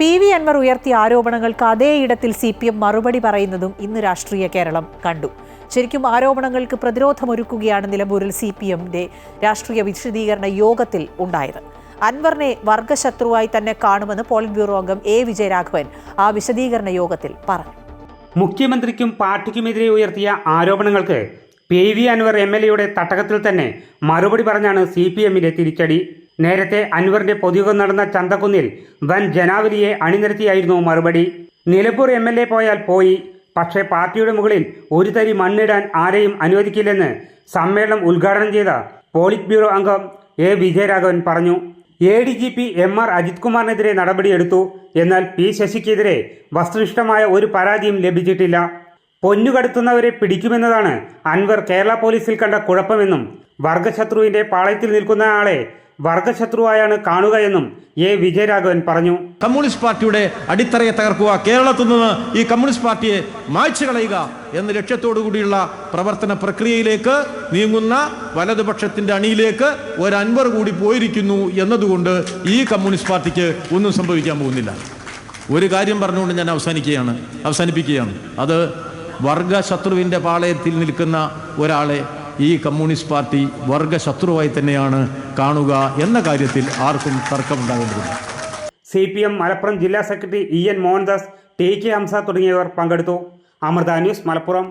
P V Anwar ഉയർത്തിയ ആരോപണങ്ങൾക്ക് അതേ ഇടത്തിൽ സി പി എം മറുപടി പറയുന്നതും ഇന്ന് രാഷ്ട്രീയ കേരളം കണ്ടു. ശരിക്കും ആരോപണങ്ങൾക്ക് പ്രതിരോധമൊരുക്കുകയാണ് നിലമ്പൂരിൽ സി പി എമ്മിന്റെ രാഷ്ട്രീയ വിശദീകരണ യോഗത്തിൽ ഉണ്ടായത്. അൻവറിനെ വർഗശത്രുവായി തന്നെ കാണുമെന്ന് പോളിറ്റ് ബ്യൂറോ അംഗം എ വിജയരാഘവൻ ആ വിശദീകരണ യോഗത്തിൽ പറഞ്ഞു. മുഖ്യമന്ത്രിക്കും പാർട്ടിക്കുമെതിരെ ഉയർത്തിയ ആരോപണങ്ങൾക്ക് P V Anvar M L എയുടെ തട്ടകത്തിൽ തന്നെ മറുപടി പറഞ്ഞാണ് സി പി എമ്മിന്റെ തിരിച്ചടി. നേരത്തെ അൻവറിന്റെ പൊതുയോഗം നടന്ന ചന്തക്കുന്നിൽ വൻ ജനാവലിയെ അണിനിരത്തിയായിരുന്നു മറുപടി. നിലമ്പൂർ എം പോയാൽ പോയി. പക്ഷേ പാർട്ടിയുടെ മുകളിൽ ഒരു തരി മണ്ണിടാൻ ആരെയും അനുവദിക്കില്ലെന്ന് സമ്മേളനം ഉദ്ഘാടനം ചെയ്ത പോളിറ്റ് ബ്യൂറോ അംഗം എ. വിജയരാഘവൻ പറഞ്ഞു. A D G P M R Ajith കുമാറിനെതിരെ നടപടിയെടുത്തു. എന്നാൽ പി ശശിക്കെതിരെ വസ്തുനിഷ്ഠമായ ഒരു പരാതിയും ലഭിച്ചിട്ടില്ല. പൊന്നുകടത്തുന്നവരെ പിടിക്കുമെന്നതാണ് അൻവർ കേരള പോലീസിൽ കണ്ട കുഴപ്പമെന്നും വർഗശത്രുവിന്റെ പാളയത്തിൽ നിൽക്കുന്ന ആളെ വർഗശത്രുവായാണ് കാണുകയെന്നും എ വിജയരാഘവൻ പറഞ്ഞു. കമ്മ്യൂണിസ്റ്റ് പാർട്ടിയുടെ അടിത്തറയെ തകർക്കുക കേരളത്തിൽ നിന്ന് ഈ കമ്മ്യൂണിസ്റ്റ് പാർട്ടിയെ മായ്ച്ചു കളയുക എന്ന ലക്ഷ്യത്തോടു കൂടിയുള്ള പ്രവർത്തന പ്രക്രിയയിലേക്ക് നീങ്ങുന്ന വലതുപക്ഷത്തിന്റെ അണിയിലേക്ക് ഒരു അൻവർ കൂടി പോയിരിക്കുന്നു എന്നതുകൊണ്ട് ഈ കമ്മ്യൂണിസ്റ്റ് പാർട്ടിക്ക് ഒന്നും സംഭവിക്കാൻ പോകുന്നില്ല. ഒരു കാര്യം പറഞ്ഞുകൊണ്ട് ഞാൻ അവസാനിക്കുകയാണ് അവസാനിപ്പിക്കുകയാണ്. അത് വർഗശത്രുവിന്റെ പാളയത്തിൽ നിൽക്കുന്ന ഒരാളെ ഈ കമ്മ്യൂണിസ്റ്റ് പാർട്ടി വർഗശത്രുവായി തന്നെയാണ് കാണുക എന്ന കാര്യത്തിൽ ആർക്കും തർക്കമുണ്ടാകേണ്ടതില്ല സി പി എം മലപ്പുറം ജില്ലാ secretary E N Mohandas T K Hamsa തുടങ്ങിയവർ പങ്കെടുത്തു. അമൃത ന്യൂസ് മലപ്പുറം.